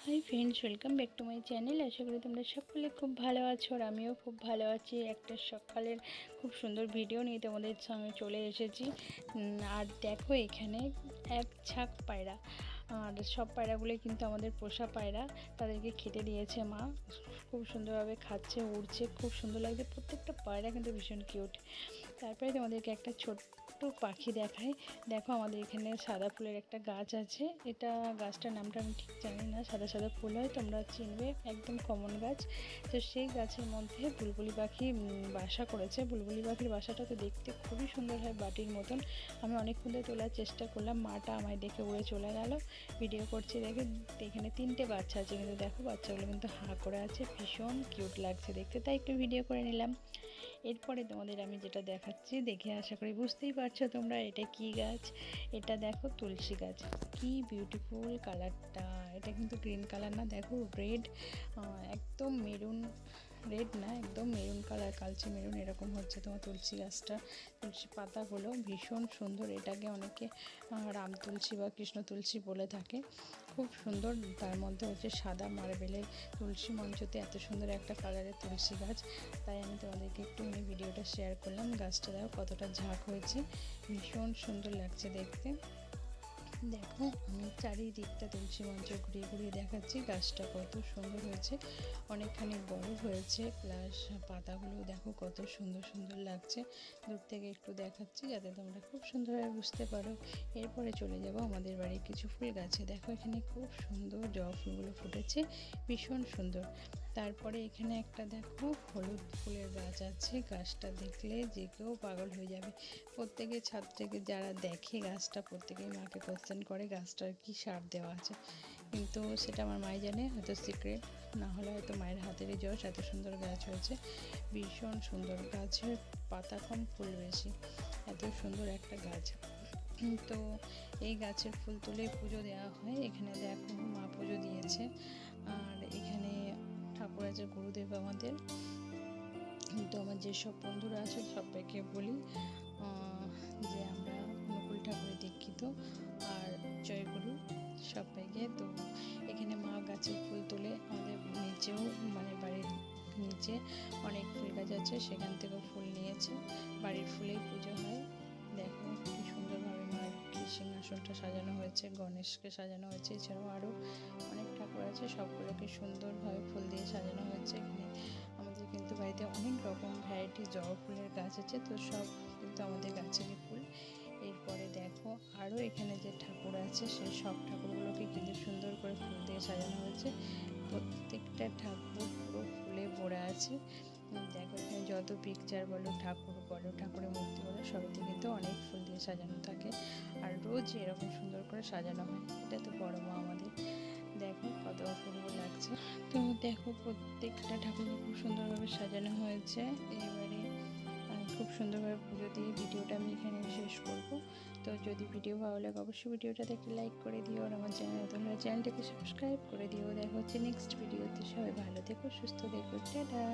Hi friends welcome back to my channel আশা করি তোমরা সকলে খুব ভালো আছো আর আমিও খুব ভালো আছি। একটা সকালের খুব সুন্দর ভিডিও নিয়ে তোমাদের সঙ্গে চলে এসেছি। আর দেখো এখানে এক ছাক পায়রা। আর সব পায়রাগুলো কিন্তু আমাদের পোষা পায়রা। তাদেরকে খেতে দিয়েছে মা। খুব সুন্দরভাবে খাচ্ছে, উড়ছে। খুব সুন্দর লাগছে। প্রত্যেকটা পায়রা কিন্তু ভীষণ কিউট তারপরে তোমাদেরকে একটা ছোট্ট পাখি দেখাই দেখো আমাদের এখানে সাদা ফুলের একটা গাছ আছে। এটা গাছটার নামটা আমি ঠিক জানি না। সাদা সাদা ফুল হয়, তোমরা চিনবে। একদম কমন গাছ। তো সেই গাছের মধ্যে বুলবুলি পাখি বাসা করেছে। বুলবুলি পাখির বাসাটা তো দেখতে খুবই সুন্দর হয়, বাটির মতন। আমি অনেকক্ষণ ধরে তোলার চেষ্টা করলাম। মাটা আমায় দেখে উড়ে চলে গেল। ভিডিও করছি দেখে। এখানে তিনটে বাচ্চা আছে। কিন্তু দেখো, বাচ্চাগুলো কিন্তু হাঁ করে আছে। ভীষণ কিউট লাগছে দেখতে। তাই একটু ভিডিও করে নিলাম। এরপরে তোমাদের আমি যেটা দেখাচ্ছি, দেখে আশা করি বুঝতেই পারছ তোমরা এটা কি গাছ। এটা দেখো তুলসী গাছ, কি বিউটিফুল কালারটা এটা কিন্তু গ্রিন কালার না, দেখো রেড একদম মেরুন রেড না, একদম মেরুন কালার কালচে মেরুন এরকম হচ্ছে তোমার তুলসী গাছটা। তুলসী পাতাগুলো ভীষণ সুন্দর, এটাকে অনেকে রাম তুলসী বা কৃষ্ণ তুলসী বলে থাকে। খুব সুন্দর, তার মধ্যে হচ্ছে সাদা মার্বেলের তুলসী মঞ্চতে এত সুন্দর একটা কালারের তুলসী গাছ। তাই আমি তোমাদেরকে একটু মানে ভিডিওটা শেয়ার করলাম। গাছটা দেখো কতটা ঝাঁক হয়েছে, ভীষণ সুন্দর লাগছে দেখতে। দেখো, আমি চারিদিকটা তুলসী মঞ্চ ঘুরিয়ে ঘুরিয়ে দেখাচ্ছি, গাছটা কত সুন্দর হয়েছে, অনেকখানি বড় হয়েছে, প্লাস পাতাগুলো দেখো কত সুন্দর সুন্দর লাগছে, দূর থেকে একটু দেখাচ্ছি যাতে তোমরা খুব সুন্দরভাবে বুঝতে পারো। এরপরে চলে যাব আমাদের বাড়ির কিছু ফুল গাছে, দেখো এখানে খুব সুন্দর জবা ফুলগুলো ফুটেছে, ভীষণ সুন্দর। তারপরে এখানে একটা দেখো হলুদ ফুলের গাছ আছে। গাছটা দেখলে যে কেউ পাগল হয়ে যাবে। প্রত্যেকে ছাদ থেকে যারা দেখে গাছটা, প্রত্যেকেই মাকে কোশ্চেন করে, গাছটার কি সার দেওয়া আছে? কিন্তু সেটা আমার মাই জানে, হয়তো সিক্রেট না হলে হয়তো মায়ের হাতেরই যশ এত সুন্দর গাছ হয়েছে। ভীষণ সুন্দর গাছের পাতা কম ফুল বেশি। এত সুন্দর একটা গাছ। তো এই গাছের ফুল তুলে পুজো দেওয়া হয়। এখানে দেখো মা পুজো দিয়েছে। আছে, গুরুদেব আমাদের। তো আমার যেসব বন্ধুরা আছে, সবাইকে বলি যে আমরা অনুকূল ঠাকুরের দীক্ষিত। আর জয়গুরু সবাইকে। তো এখানে মা গাছের ফুল তুলে, আমাদের নিচেও মানে বাড়ির নিচে অনেক ফুল গাছ আছে, সেখান থেকেও ফুল নিয়েছে। বাড়ির ফুলেই পুজো হয়। দেখো কি সুন্দরভাবে মায়ের সিংহাসনটা সাজানো হয়েছে, গণেশকে সাজানো হয়েছে, এছাড়াও আরও অনেক ঠাকুর আছে, সবগুলোকে সুন্দরভাবে ফুল দিয়ে সাজানো হয়েছে। এখানে আমাদের কিন্তু বাড়িতে অনেক রকম ভ্যারাইটি জবা ফুলের গাছ আছে, তো সব কিন্তু আমাদের গাছেরই ফুল। এরপরে দেখো আরও এখানে যে ঠাকুর আছে সেই সব ঠাকুরগুলোকে কিন্তু সুন্দর করে ফুল দিয়ে সাজানো হয়েছে। প্রত্যেকটা ঠাকুর পুরো ফুলে ভরা আছে। দেখো যত পিকচার বলো, ঠাকুর বলো, ঠাকুরের মূর্তি বলো, সবই কিন্তু অনেক ফুল দিয়ে সাজানো থাকে। আর রোজ এরকম সুন্দর করে সাজানো হয়। এটা তো বড় মা আমাদের। দেখো কত অপূর্ব লাগছে। তো দেখো প্রত্যেকটা ঠাকুরকে খুব সুন্দরভাবে সাজানো হয়েছে। এবারে খুব সুন্দরভাবে পুজো দিয়ে ভিডিওটা আমি এখানে শেষ করব। তো যদি ভিডিও ভালো লাগে, অবশ্যই ভিডিওটাতে একটা লাইক করে দিও আর আমার চ্যানেল তোমরা চ্যানেলটাকে সাবস্ক্রাইব করে দিও। দেখা হচ্ছে নেক্সট ভিডিওতে। সবাই ভালো থেকো, সুস্থ থেকো। টাটা!